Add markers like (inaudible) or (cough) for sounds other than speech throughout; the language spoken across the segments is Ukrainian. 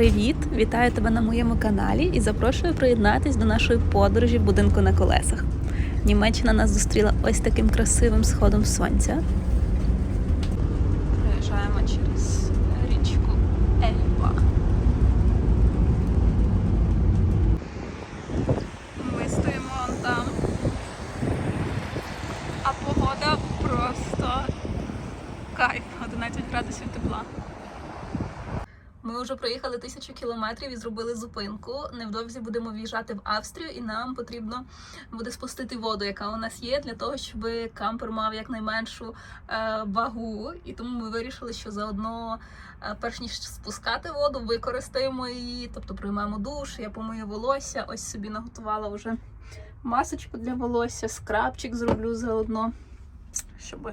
Привіт! Вітаю тебе на моєму каналі і запрошую приєднатись до нашої подорожі в будинку на колесах. Німеччина нас зустріла ось таким красивим сходом сонця. Проїжджаємо через річку Ельба. Ми стоїмо он там, а погода просто кайф, 11 градусів тепла. Ми вже проїхали тисячу кілометрів і зробили зупинку. Невдовзі будемо в'їжджати в Австрію, і нам потрібно буде спустити воду, яка у нас є, для того, щоб кампер мав якнайменшу е, вагу. І тому ми вирішили, що заодно, е, перш ніж спускати воду, використаємо її, тобто приймемо душ, я помию волосся. Ось собі наготувала вже масочку для волосся, скрабчик зроблю заодно, щоб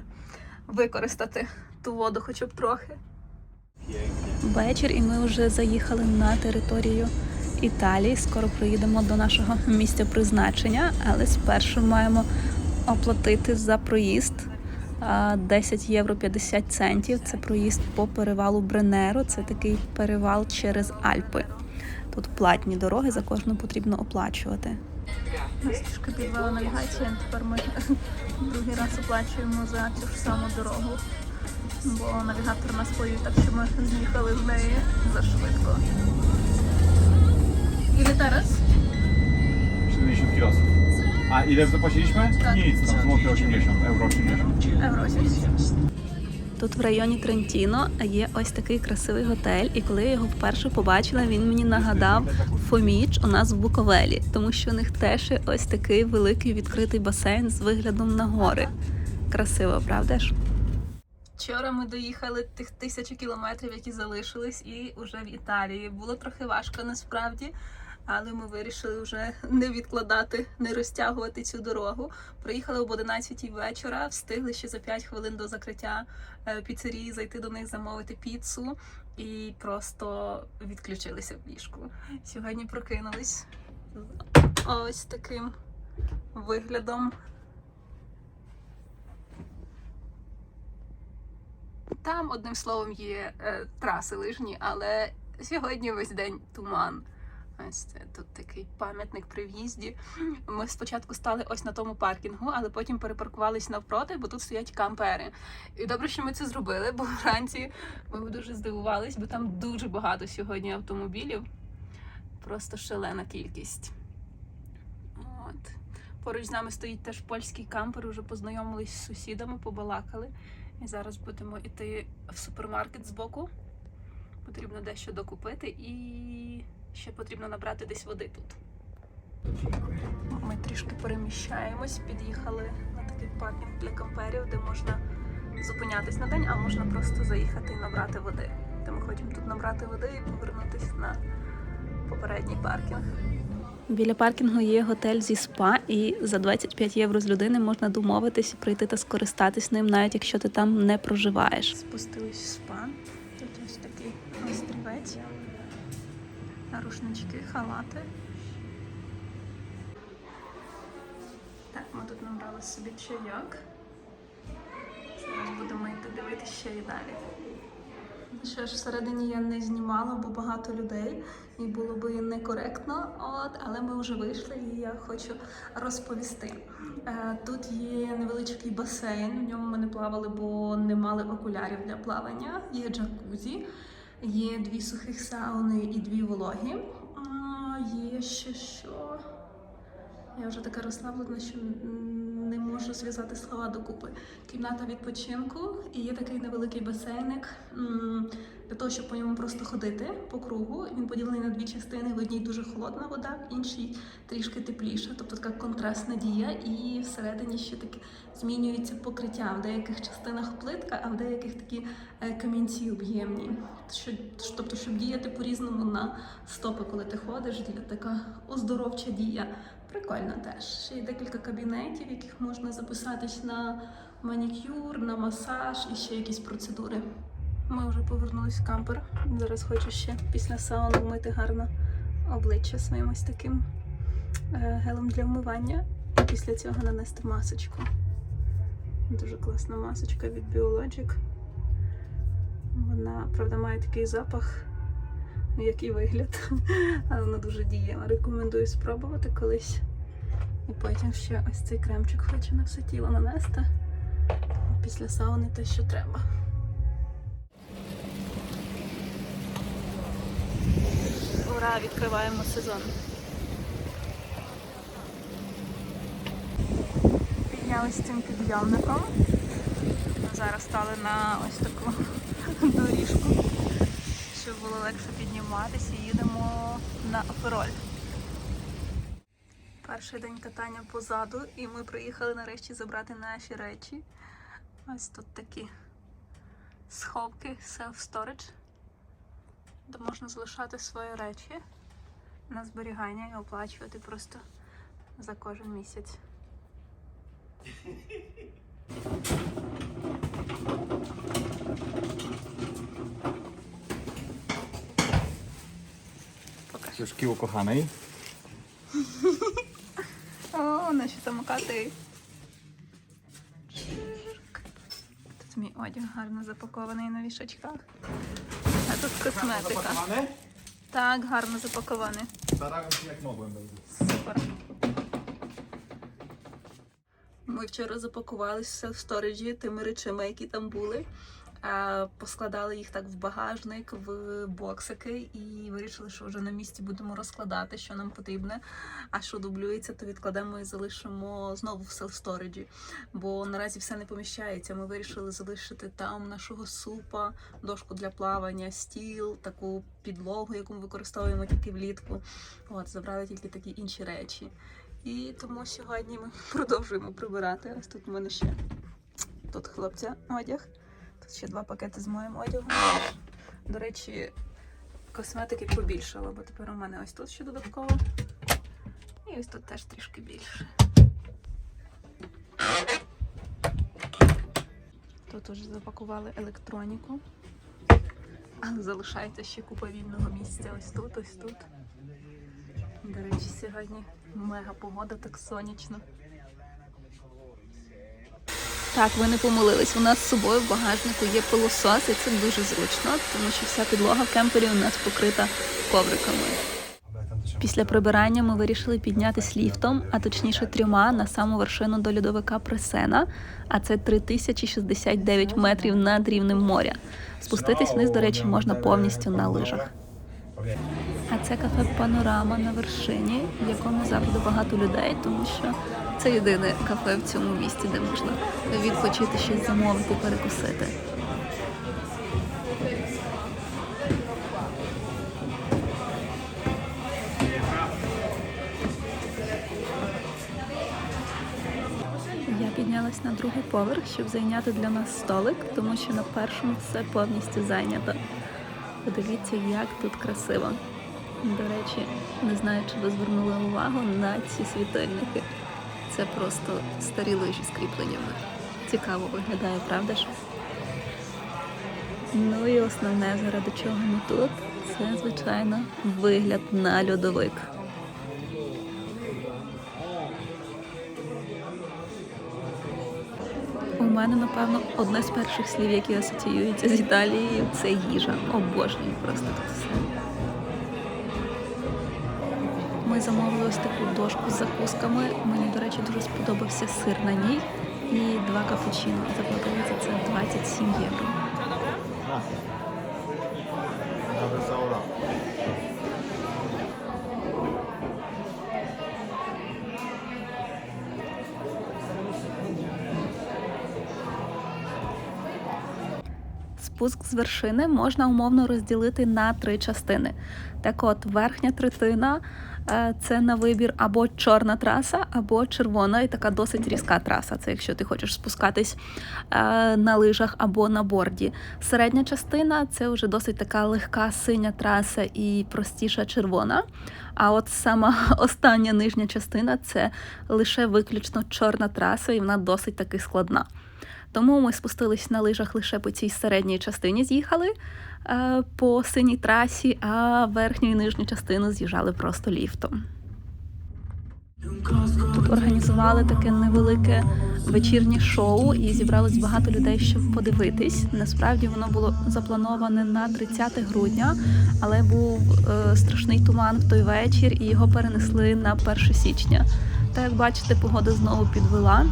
використати ту воду, хоча б трохи. Вечір, і ми вже заїхали на територію Італії. Скоро приїдемо до нашого місця призначення, але спершу маємо оплатити за проїзд а, 10 євро 50 центів. Це проїзд по перевалу Бренеро. Це такий перевал через Альпи. Тут платні дороги, за кожну потрібно оплачувати. Нас трішки підвела навігація. Тепер ми (laughs) другий раз оплачуємо за цю ж саму дорогу бо навігатор нас повів, так що ми з'їхали з неї зашвидко. Ile teraz? 70 kg. A ile zapłaciliśmy? Tak. Nic, tam złoty 80, euro 80. Євро 70. Тут в районі Трентіно є ось такий красивий готель, і коли я його вперше побачила, він мені нагадав Фоміч у нас в Буковелі, тому що у них теж є ось такий великий відкритий басейн з виглядом на гори. Красиво, правда ж? Вчора ми доїхали тих тисячу кілометрів, які залишились, і вже в Італії. Було трохи важко насправді, але ми вирішили вже не відкладати, не розтягувати цю дорогу. Приїхали об 11 вечора, встигли ще за 5 хвилин до закриття е, піцерії зайти до них, замовити піцу і просто відключилися в ліжку. Сьогодні прокинулись ось таким виглядом. Там, одним словом, є е, траси лижні, але сьогодні весь день туман. Ось це тут такий пам'ятник при в'їзді. Ми спочатку стали ось на тому паркінгу, але потім перепаркувались навпроти, бо тут стоять кампери. І добре, що ми це зробили, бо вранці ми дуже здивувались, бо там дуже багато сьогодні автомобілів. Просто шалена кількість. От. Поруч з нами стоїть теж польський кампер, уже познайомились з сусідами, побалакали. І зараз будемо йти в супермаркет збоку. Потрібно дещо докупити і ще потрібно набрати десь води тут. Ми трішки переміщаємось, під'їхали на такий паркінг для камперів, де можна зупинятись на день, а можна просто заїхати і набрати води. То ми хочемо тут набрати води і повернутися на попередній паркінг. Біля паркінгу є готель зі спа, і за 25 євро з людини можна домовитись, прийти та скористатись ним, навіть якщо ти там не проживаєш. Спустились в спа. Тут ось такий острівець, рушнички, халати. Так, ми тут набрали собі чайок. Зараз будемо йти дивитися ще і далі. Що ж, всередині я не знімала, бо багато людей, і було би некоректно. От, але ми вже вийшли, і я хочу розповісти. Е, Тут є невеличкий басейн. В ньому ми не плавали, бо не мали окулярів для плавання. Є джакузі, є дві сухих сауни і дві вологі. Є ще що. Я вже така розслаблена, що можу зв'язати слова докупи. Кімната відпочинку і є такий невеликий басейник для того, щоб по ньому просто ходити по кругу. Він поділений на дві частини. В одній дуже холодна вода, в іншій трішки тепліша, тобто така контрастна дія. І всередині ще таке змінюється покриття. В деяких частинах плитка, а в деяких такі е, камінці об'ємні. Тобто, щоб діяти по-різному на стопи, коли ти ходиш, для така оздоровча дія. Прикольно теж. Ще є декілька кабінетів, яких можна записатись на манікюр, на масаж і ще якісь процедури. Ми вже повернулись в кампер. Зараз хочу ще після сауни вмити гарно обличчя своїм ось таким е, гелем для вмивання. І після цього нанести масочку. Дуже класна масочка від Biologic. Вона, правда, має такий запах який вигляд. (laughs) Але воно дуже дієво. Рекомендую спробувати колись. І потім ще ось цей кремчик хочу на все тіло нанести. Після сауни те, що треба. Ура, відкриваємо сезон. Піднялись цим підйомником. Зараз стали на ось таку (laughs) доріжку, щоб було легше підніматися. Їдемо на Апероль. Перший день катання позаду, і ми приїхали нарешті забрати наші речі. Ось тут такі сховки, self-storage, де можна залишати свої речі на зберігання і оплачувати просто за кожен місяць. Покажи. Już kiło kochanej. О, наші самокати. Тут мій одяг гарно запакований на вішачках. А тут косметика. Так, гарно запакований. Się jak mogłem. Супер. Ми вчора запакувалися в сториджі тими речами, які там були. Поскладали їх так в багажник, в боксики і вирішили, що вже на місці будемо розкладати, що нам потрібне. А що дублюється, то відкладемо і залишимо знову в селф-сториджі. Бо наразі все не поміщається. Ми вирішили залишити там нашого супа, дошку для плавання, стіл, таку підлогу, яку ми використовуємо тільки влітку. От, забрали тільки такі інші речі. І тому сьогодні ми (laughs) продовжуємо прибирати. Ось тут в мене ще тут хлопця одяг. Тут ще два пакети з моїм одягом. До речі, косметики побільшало, бо тепер у мене ось тут ще додатково. І ось тут теж трішки більше. Тут уже запакували електроніку. Але залишається ще купа вільного місця. Ось тут, ось тут. До речі, сьогодні мега погода, так сонячно. Так, ви не помилились. У нас з собою в багажнику є пилосос, і це дуже зручно, тому що вся підлога в кемпері у нас покрита ковриками. Після прибирання ми вирішили піднятись ліфтом, а точніше трьома на саму вершину до льодовика Пресена, а це 3069 метрів над рівнем моря. Спуститись вниз, до речі, можна повністю на лижах. А це кафе Панорама на вершині, в якому завжди багато людей, тому що це єдине кафе в цьому місті, де можна відпочити щось замовити, перекусити. Піднялась на другий поверх, щоб зайняти для нас столик, тому що на першому все повністю зайнято. Подивіться, як тут красиво. До речі, не знаю, чи ви звернули увагу на ці світильники. Це просто старі лижі з кріпленнями. Цікаво виглядає, правда ж? Ну і основне, заради чого ми тут, це, звичайно, вигляд на льодовик. У мене, напевно, одне з перших слів, які асоціюються з Італією, це їжа. Обожнюю просто тут все. Ми замовили ось таку дошку з закусками. Мені, до речі, дуже сподобався сир на ній і два капучино. Заплатили за це 27 євро. Спуск з вершини можна умовно розділити на три частини. Так от, верхня третина це на вибір або чорна траса, або червона, і така досить різка траса. Це якщо ти хочеш спускатись е, на лижах або на борді. Середня частина це вже досить така легка синя траса і простіша червона. А от сама (laughs) остання нижня частина це лише виключно чорна траса, і вона досить таки складна. Тому ми спустились на лижах лише по цій середній частині, з'їхали е, по синій трасі, а верхню і нижню частину з'їжджали просто ліфтом. Тут організували таке невелике вечірнє шоу, і зібралось багато людей, щоб подивитись. Насправді воно було заплановане на 30 грудня, але був е, страшний туман в той вечір, і його перенесли на 1 січня. Та як бачите, погода знову підвела.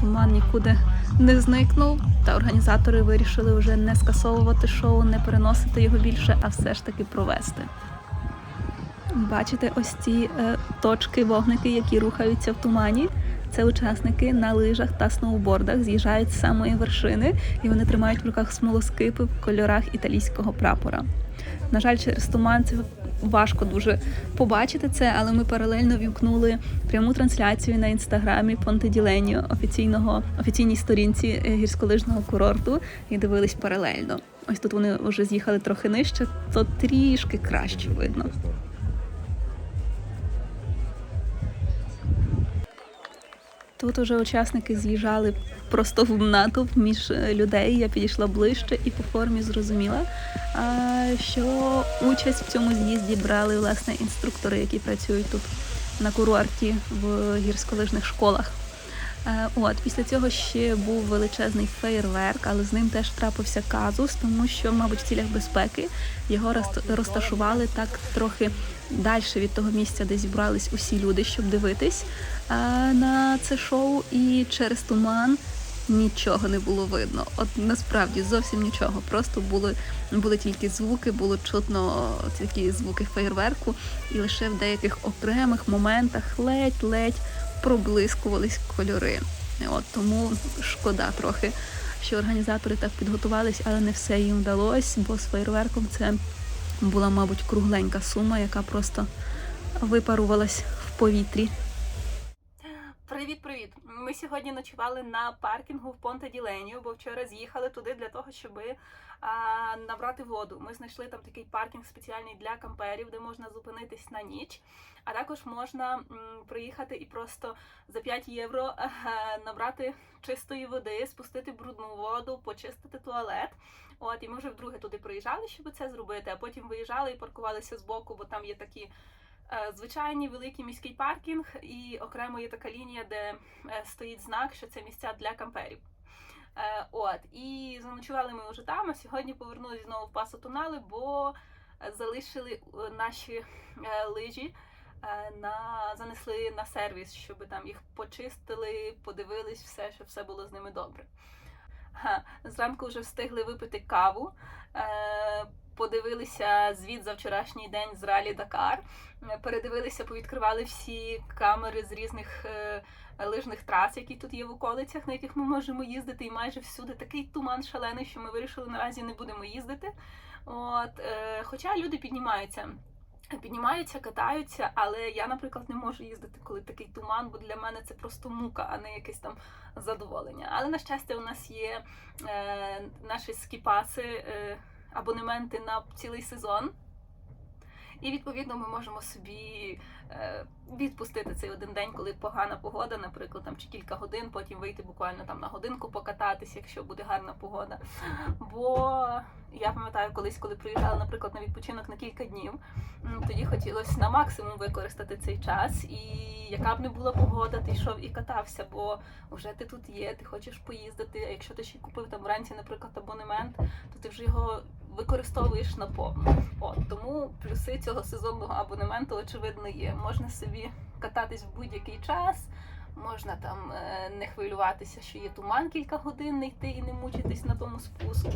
Туман нікуди не зникнув. Та організатори вирішили вже не скасовувати шоу, не переносити його більше, а все ж таки провести. Бачите ось ці е, точки, вогники, які рухаються в тумані. Це учасники на лижах та сноубордах з'їжджають з самої вершини, і вони тримають в руках смолоскипи в кольорах італійського прапора. На жаль, через туман це важко дуже побачити це, але ми паралельно вімкнули пряму трансляцію на інстаграмі Понте Діленіо, офіційного офіційній сторінці е, гірськолижного курорту, і дивились паралельно. Ось тут вони вже з'їхали трохи нижче, то трішки краще видно. Тут уже учасники з'їжджали просто в натовп між е, людей. Я підійшла ближче і по формі зрозуміла, що участь в цьому з'їзді брали власне інструктори, які працюють тут на курорті в гірськолижних школах. Е, От після цього ще був величезний феєрверк, але з ним теж трапився казус, тому що, мабуть, в цілях безпеки його розташували так трохи далі від того місця, де зібрались усі люди, щоб дивитись е, на це шоу. І через туман нічого не було видно. От насправді зовсім нічого. Просто були, були тільки звуки, було чутно такі звуки феєрверку, і лише в деяких окремих моментах ледь-ледь проблискувались кольори. От тому шкода трохи, що організатори так підготувались, але не все їм вдалося, бо з фейерверком це була, мабуть, кругленька сума, яка просто випарувалась в повітрі. Ми сьогодні ночували на паркінгу в Понте Діленіо, бо вчора з'їхали туди для того, щоб а, набрати воду. Ми знайшли там такий паркінг спеціальний для камперів, де можна зупинитись на ніч. А також можна м, приїхати і просто за 5 євро (laughs) е, набрати чистої води, спустити брудну воду, почистити туалет. От і ми вже вдруге туди приїжджали, щоб це зробити. А потім виїжджали і паркувалися збоку, бо там є такі е, звичайний великий міський паркінг, і окремо є така лінія, де е, стоїть знак, що це місця для камперів. Е, От і заночували ми вже там. А сьогодні повернулися знову в пасо тунали, бо залишили наші лижі. На занесли на сервіс, щоб там їх почистили, подивились все, щоб все було з ними добре. Зранку вже встигли випити каву, подивилися звіт за вчорашній день з Ралі Дакар, передивилися, повідкривали всі камери з різних е, лижних трас, які тут є в околицях, на яких ми можемо їздити, і майже всюди такий туман шалений, що ми вирішили наразі не будемо їздити. От, е, хоча люди піднімаються. Піднімаються, катаються, але я, наприклад, не можу їздити, коли такий туман, бо для мене це просто мука, а не якесь там задоволення. Але на щастя, у нас є е, наші скіпаси, е, абонементи на цілий сезон. І відповідно ми можемо собі відпустити цей один день, коли погана погода, наприклад, там чи кілька годин, потім вийти буквально там на годинку покататись, якщо буде гарна погода. Бо я пам'ятаю колись, коли приїжджала, наприклад, на відпочинок на кілька днів, тоді хотілося на максимум використати цей час. І яка б не була погода, ти йшов і катався, бо вже ти тут є, ти хочеш поїздити. А якщо ти ще купив там вранці, наприклад, абонемент, то ти вже його використовуєш наповну. От тому плюси цього сезонного абонементу очевидно є. Можна собі кататись в будь-який час. Можна там е, не хвилюватися, що є туман кілька годин, не йти і не мучитись на тому спуску.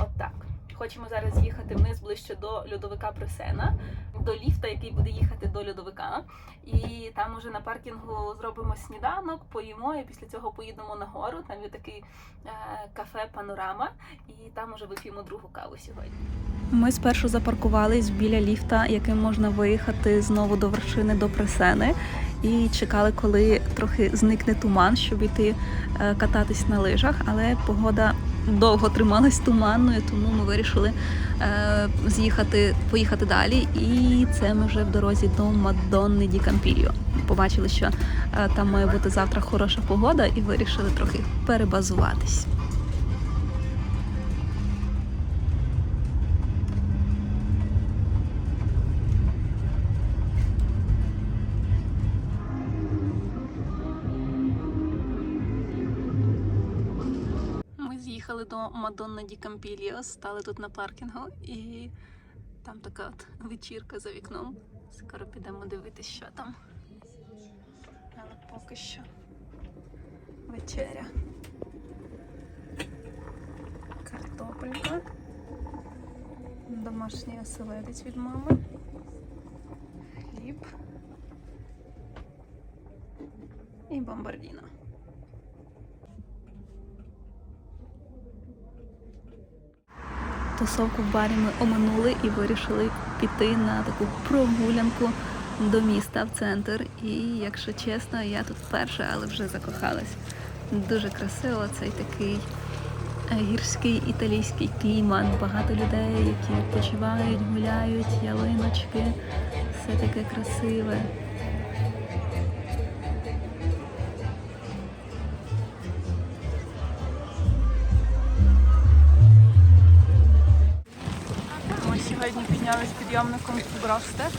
От так. Хочемо зараз їхати вниз ближче до льодовика Пресена, до ліфта, який буде їхати до льодовика. І там уже на паркінгу зробимо сніданок, поїмо, і після цього поїдемо на гору. Там є такий е, кафе Панорама, і там уже вип'ємо другу каву сьогодні. Ми спершу запаркувались біля ліфта, яким можна виїхати знову до вершини до Пресени, і чекали, коли трохи зникне туман, щоб іти е, кататись на лижах. Але погода довго трималась туманною, тому ми вирішили е, з'їхати, поїхати далі. І це ми вже в дорозі до Мадонни Ді Кампільо. Побачили, що е, там має бути завтра хороша погода, і вирішили трохи перебазуватись. Мадонна Ді Кампільо, стали тут на паркінгу, і там така от вечірка за вікном. Скоро підемо дивитися, що там. Але поки що вечеря. Картопелька. Домашній оселедець від мами. Хліб. І бомбардіно. Тусовку в барі ми оминули і вирішили піти на таку прогулянку до міста в центр. І, якщо чесно, я тут вперше, але вже закохалась. Дуже красиво, цей такий е, гірський італійський клімат, багато людей, які відпочивають, гуляють, ялиночки, все таке красиве. Підйомником в Бростер.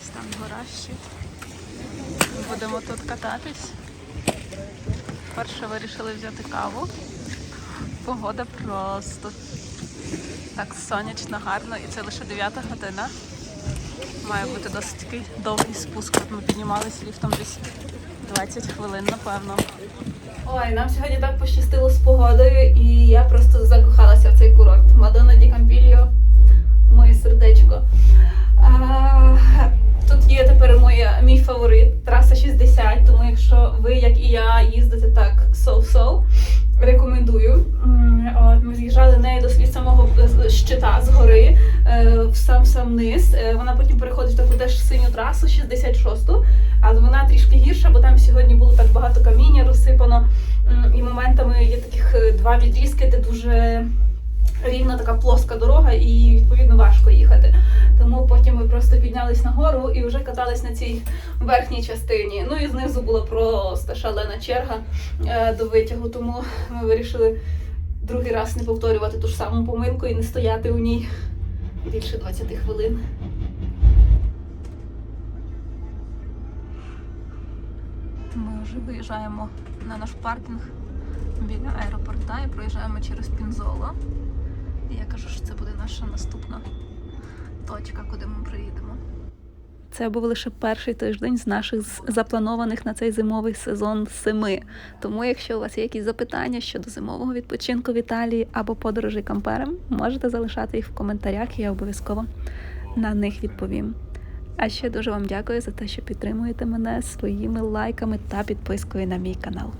Ось Там гора ще. Будемо тут кататись. Перше вирішили взяти каву. Погода просто так сонячно, гарно, і це лише 9 година. Має бути досить такий довгий спуск. От Ми піднімалися ліфтом десь 20 хвилин, напевно. Ой, нам сьогодні так пощастило з погодою, і я просто закохалася в цей курорт. Мадонна Ді Кампільо, сердечко. А, тут є тепер моє, мій фаворит, траса 60, тому якщо ви, як і я, їздите так соу-соу, рекомендую. Ми з'їжджали нею до від самого е, щита з гори е, в сам сам низ. Е, Вона потім переходить в таку теж синю трасу 66-ту, але вона трішки гірша, бо там сьогодні було так багато каміння розсипано. І моментами є таких два відрізки, де дуже рівна така плоска дорога, і відповідно важко їхати. Тому потім ми просто піднялись на гору і вже катались на цій верхній частині. Ну і знизу була просто шалена черга е, до витягу. Тому ми вирішили другий раз не повторювати ту ж саму помилку і не стояти у ній більше 20 хвилин. Ми вже виїжджаємо на наш паркінг біля аеропорта і проїжджаємо через Пінзоло. Я кажу, що це буде наша наступна точка, куди ми приїдемо. Це був лише перший тиждень з наших запланованих на цей зимовий сезон семи. Тому, якщо у вас є якісь запитання щодо зимового відпочинку в Італії або подорожі кампером, можете залишати їх в коментарях, і я обов'язково на них відповім. А ще дуже вам дякую за те, що підтримуєте мене своїми лайками та підпискою на мій канал.